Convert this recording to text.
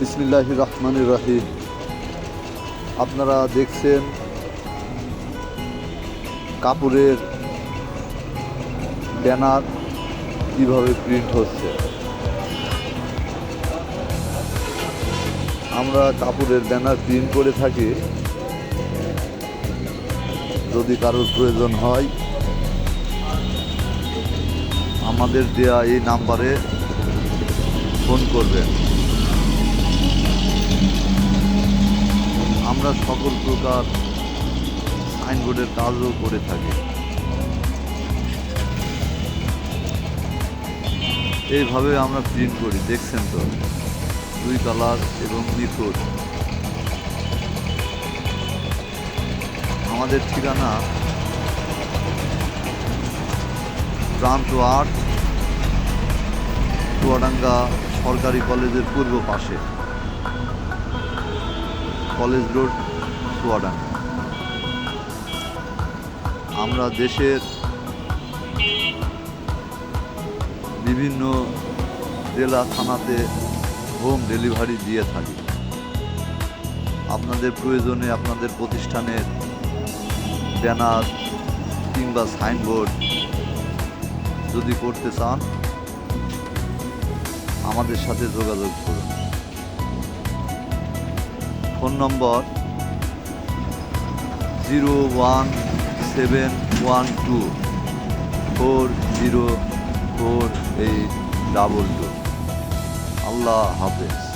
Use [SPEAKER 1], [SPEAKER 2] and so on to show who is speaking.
[SPEAKER 1] বিসমিল্লাহ রহমান রাহিম। আপনারা দেখছেন কাপড়ের ব্যানার কীভাবে প্রিন্ট হচ্ছে। আমরা কাপড়ের ব্যানার প্রিন্ট করে থাকি। যদি কারোর প্রয়োজন হয়, আমাদের দেয়া এই নাম্বারে ফোন করবেন। আমরা সকল প্রকার সাইনবোর্ডের কাজও করে থাকি। এইভাবে আমরা প্রিন্ট করি, দেখছেন তো? দুই কালার এবং নিখুঁত আমাদের ঠিকানা প্রান্ত আট, চুয়াডাঙ্গা সরকারি কলেজের পূর্ব পাশে। কলেজ রোড চুয়াডাঙ্গা আমরা দেশের বিভিন্ন জেলা, থানাতে হোম ডেলিভারি দিয়ে থাকি। আপনাদের প্রয়োজনে আপনাদের প্রতিষ্ঠানের ব্যানার কিংবা সাইনবোর্ড যদি করতে চান, আমাদের সাথে যোগাযোগ করুন। ফোন নম্বর zero one seven one two four zero four eight double two. আল্লাহ হাফেজ।